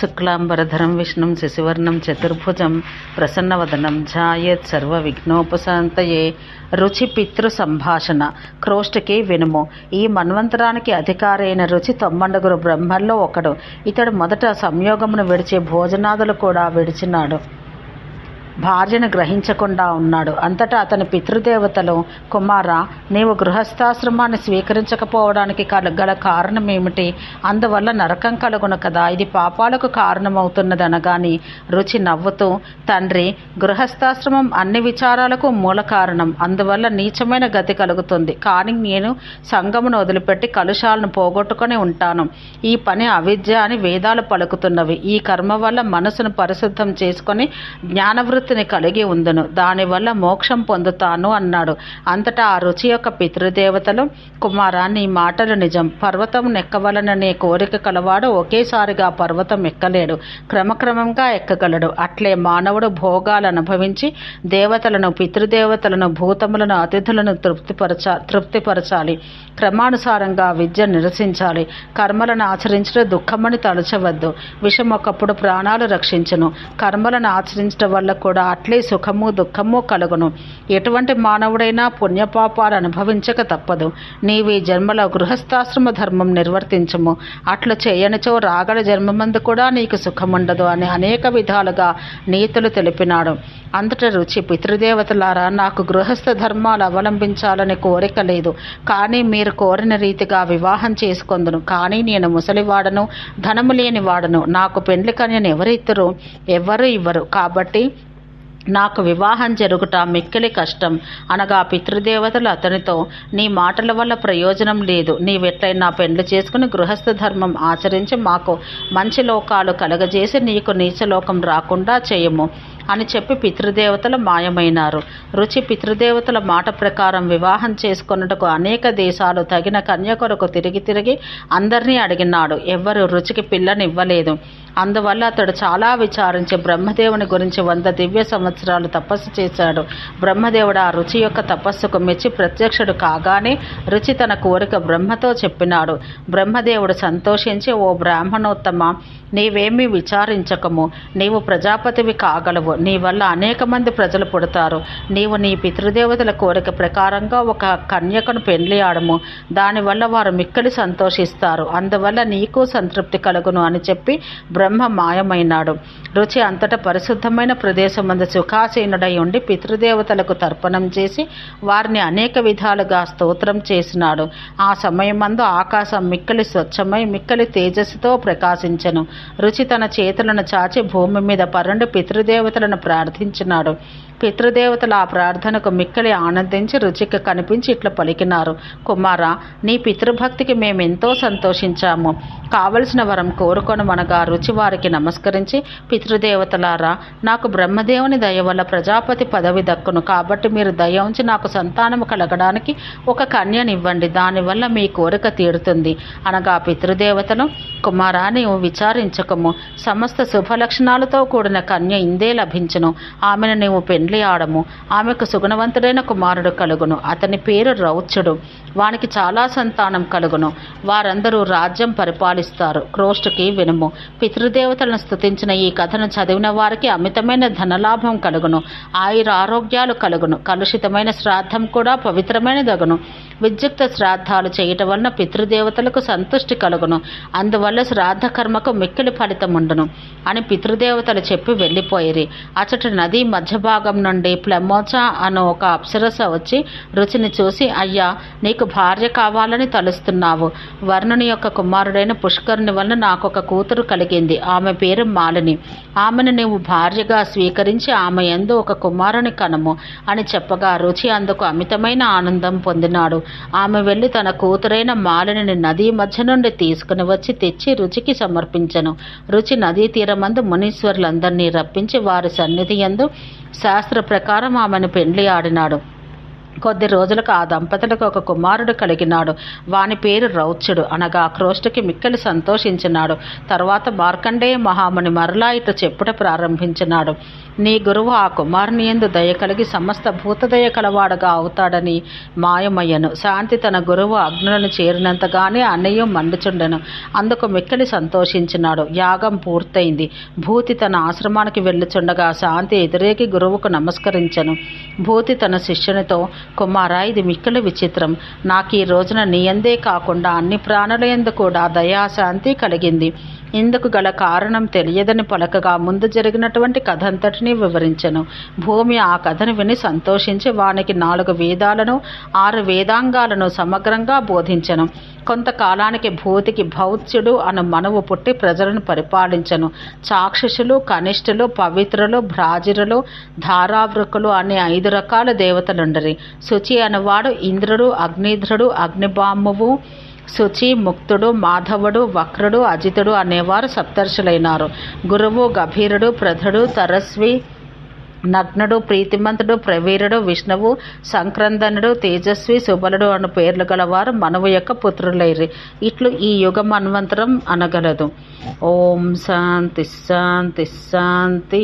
శుక్లాంబరధరం విష్ణుం శశివర్ణం చతుర్భుజం ప్రసన్నవదనం ఝాయత్ సర్వ విఘ్నోపశాంతయే రుచి పితృ సంభాషణ క్రోష్ఠకి వినుము ఈ మన్వంతరానికి అధికారైన రుచి తొమ్మండుగురు బ్రహ్మల్లో ఒకడు. ఇతడు మొదట సంయోగమును విడిచి భోజనాదులు కూడా విడిచినాడు. భార్యను గ్రహించకుండా ఉన్నాడు. అంతటా అతని పితృదేవతలు కుమార నీవు గృహస్థాశ్రమాన్ని స్వీకరించకపోవడానికి కల- గల కారణం ఏమిటి అందువల్ల నరకం కలుగును కదా. ఇది పాపాలకు కారణమవుతున్నదనగాని రుచి నవ్వుతూ తండ్రి గృహస్థాశ్రమం అన్ని విచారాలకు మూల కారణం. అందువల్ల నీచమైన గతి కలుగుతుంది. కానీ నేను సంగమును వదిలిపెట్టి కలుషాలను పోగొట్టుకొని ఉంటాను. ఈ పని అవిద్య అని వేదాలు పలుకుతున్నవి. ఈ కర్మ వల్ల మనసును పరిశుద్ధం చేసుకొని జ్ఞానవృత్తిని కలిగి ఉందను. దానివల్ల మోక్షం పొందుతాను అన్నాడు. అంతటా ఆ రుచి యొక్క పితృదేవతలు కుమారా నీ మాటలు నిజం. పర్వతం ఎక్కవలననే కోరిక కలవాడు ఒకేసారిగా పర్వతం ఎక్కలేడు. క్రమక్రమంగా ఎక్కగలడు. అట్లే మానవుడు భోగాలు అనుభవించి దేవతలను పితృదేవతలను భూతములను అతిథులను తృప్తిపరచ తృప్తిపరచాలి. క్రమానుసారంగా విద్య నిరసించాలి. కర్మలను ఆచరించడం దుఃఖమని తలచవద్దు. విషం ఒకప్పుడు ప్రాణాలు రక్షించును. కర్మలను ఆచరించడం వల్ల కూడా అట్లే సుఖము దుఃఖము కలుగును. ఎటువంటి మానవుడైనా పుణ్యపాపాలు అనుభవించక తప్పదు. నీవి జన్మల జన్మలో గృహస్థాశ్రమ ధర్మం నిర్వర్తించము. అట్లు చేయనిచో రాగల జన్మమందు కూడా నీకు సుఖముండదు అని అనేక విధాలుగా నీతులు తెలిపినాడు. అంతట రుచి పితృదేవతలారా నాకు గృహస్థ ధర్మాలు అవలంబించాలని కోరిక లేదు. కానీ మీరు కోరిన రీతిగా వివాహం చేసుకొందును. కానీ నేను ముసలివాడను ధనము లేని వాడను. నాకు పెండ్లి కన్యను ఎవరిద్దరు ఎవరు ఇవ్వరు? కాబట్టి నాకు వివాహం జరుగుట మిక్కిలి కష్టం. అనగా పితృదేవతలు అతనితో నీ మాటల వల్ల ప్రయోజనం లేదు. నీవెట్లయినా పెండ్లి చేసుకుని గృహస్థ ధర్మం ఆచరించి మాకు మంచి లోకాలు కలగజేసి నీకు నీచలోకం రాకుండా చేయము. అని చెప్పి పితృదేవతలు మాయమైనారు. రుచి పితృదేవతల మాట ప్రకారం వివాహం చేసుకొనుటకు అనేక దేశాలు తగిన కన్య కొరకు తిరిగి తిరిగి అందరినీ అడిగినాడు. ఎవ్వరు రుచికి పిల్లనివ్వలేదు. అందువల్ల అతడు చాలా విచారించి బ్రహ్మదేవుని గురించి వంద దివ్య సంవత్సరాలు తపస్సు చేశాడు. బ్రహ్మదేవుడు ఆ రుచి యొక్క తపస్సుకు మెచ్చి ప్రత్యక్షుడు కాగానే రుచి తన కోరిక బ్రహ్మతో చెప్పినాడు. బ్రహ్మదేవుడు సంతోషించి ఓ బ్రాహ్మణోత్తమ నీవేమీ విచారించకము. నీవు ప్రజాపతివి కాగలవు. నీ వల్ల అనేక మంది ప్రజలు పుడతారు. నీవు నీ పితృదేవతల కోరిక ప్రకారంగా ఒక కన్యకను పెండ్లి ఆడము. దానివల్ల వారు మిక్కలి సంతోషిస్తారు. అందువల్ల నీకు సంతృప్తి కలుగును అని చెప్పి బ్రహ్మ మాయమైనాడు రుచి అంతటా పరిశుద్ధమైన ప్రదేశమందు సుఖాసీనుడై ఉండి పితృదేవతలకు తర్పణం చేసి వారిని అనేక విధాలుగా స్తోత్రం చేసినాడు. ఆ సమయమందు ఆకాశం మిక్కలి స్వచ్ఛమై మిక్కలి తేజస్సుతో ప్రకాశించెను. రుచి తన చేతులను చాచి భూమి మీద పరుండి పితృదేవతలను ప్రార్థించినాడు. పితృదేవతల ఆ ప్రార్థనకు మిక్కలి ఆనందించి రుచికి కనిపించి ఇట్లా పలికినారు. కుమారా నీ పితృభక్తికి మేమెంతో సంతోషించాము. కావలసిన వరం కోరుకొనమనగా రుచి వారికి నమస్కరించి పితృదేవతలారా నాకు బ్రహ్మదేవుని దయ వల్ల ప్రజాపతి పదవి దక్కును. కాబట్టి మీరు దయ ఉంచి నాకు సంతానము కలగడానికి ఒక కన్యనివ్వండి. దానివల్ల మీ కోరిక తీరుతుంది. అనగా పితృదేవతలు కుమారా నీవు విచారించకము. సమస్త శుభలక్షణాలతో కూడిన కన్య ఇందే లభించును. ఆమెను నీవు పెండ్లి ఆడము. ఆమెకు సుగుణవంతుడైన కుమారుడు కలుగును. అతని పేరు రౌచ్యుడు వానికి చాలా సంతానం కలుగును. వారందరూ రాజ్యం పరిపాలిస్తారు. క్రోష్టుకి వినుము. పితృదేవతలను స్తుతించిన ఈ కథను చదివిన వారికి అమితమైన ధనలాభం కలుగును. ఆయుర ఆరోగ్యాలు కలుగును. కలుషితమైన శ్రాద్ధం కూడా పవిత్రమైనదగును. విద్యుక్త శ్రాద్ధాలు చేయటం వలన పితృదేవతలకు సంతుష్టి కలుగును. అందువల్ల శ్రాద్ధ కర్మకు మిక్కిలి ఫలితముండును అని పితృదేవతలు చెప్పి వెళ్ళిపోయిరి. అచట నది మధ్య భాగం నుండి ప్లెమోచ అను ఒక అప్సరస వచ్చి రుచిని చూసి అయ్యా నీకు భార్య కావాలని తలుస్తున్నావు. వర్ణుని యొక్క కుమారుడైన పుష్కరుని వలన నాకు ఒక కూతురు కలిగింది. ఆమె పేరు మాలిని. ఆమెను నీవు భార్యగా స్వీకరించి ఆమె ఎందు ఒక కుమారుని కనము. అని చెప్పగా రుచి అందుకు అమితమైన ఆనందం పొందినాడు. ఆమె వెళ్ళి తన కూతురైన మాలిని నదీ మధ్య నుండి తీసుకుని వచ్చి తెచ్చి రుచికి సమర్పించను. రుచి నదీ తీరమందు మునీశ్వరులందరినీ రప్పించి వారి సన్నిధి ఎందు శాస్త్ర ప్రకారం ఆమెను పెండ్లి ఆడినాడు. కొద్ది రోజులకు ఆ దంపతులకు ఒక కుమారుడు కలిగినాడు. వాని పేరు రౌచుడు అనగా క్రోష్టుకి మిక్కలి సంతోషించినాడు. తర్వాత మార్కండేయ మహాముని మరలా ఇటు చెప్పుట ప్రారంభించినాడు. నీ గురువు ఆ కుమారుని ఎందు దయ కలిగి సమస్త భూతదయ కలవాడగా అవుతాడని మాయమయ్యను. శాంతి తన గురువు అగ్నులను చేరినంతగానే అన్నయ్యం మండుచుండెను. అందుకు మిక్కిలి సంతోషించినాడు. యాగం పూర్తయింది. భూతి తన ఆశ్రమానికి వెళ్ళుచుండగా శాంతి ఎదురేకి గురువుకు నమస్కరించను. భూతి తన శిష్యునితో కుమారా ఇది మిక్కిలి విచిత్రం. నాకు ఈ రోజున నీయందే కాకుండా అన్ని ప్రాణుల ఎందు కూడా దయాశాంతి కలిగింది. ఇందుకు గల కారణం తెలియదని పలకగా ముందు జరిగినటువంటి కథ అంతటినీ వివరించను. భూమి ఆ కథను విని సంతోషించి వానికి నాలుగు వేదాలను ఆరు వేదాంగాలను సమగ్రంగా బోధించను. కొంతకాలానికి భూతికి భౌత్యుడు అను మనవు పుట్టి ప్రజలను పరిపాలించను. చాక్షుషులు కనిష్ఠులు పవిత్రులు భ్రాజిరులు ధారావృకులు అనే ఐదు రకాల దేవతలుండరి. శుచి అనువాడు ఇంద్రుడు అగ్నిధ్రుడు అగ్నిబాంబువు శుచి ముక్తుడు మాధవుడు వక్రుడు అజితుడు అనేవారు సప్తర్షులైనారు. గురువు గభీరుడు ప్రధుడు తరస్వి నగ్నుడు ప్రీతిమంతుడు ప్రవీరుడు విష్ణువు సంక్రందనుడు తేజస్వి సుబలుడు అను పేర్లు గలవారు మనవు యొక్క పుత్రులైరి. ఇట్లు ఈ యుగం అన్వంతరం అనగలదు. ఓం శాంతి శాంతి శాంతి.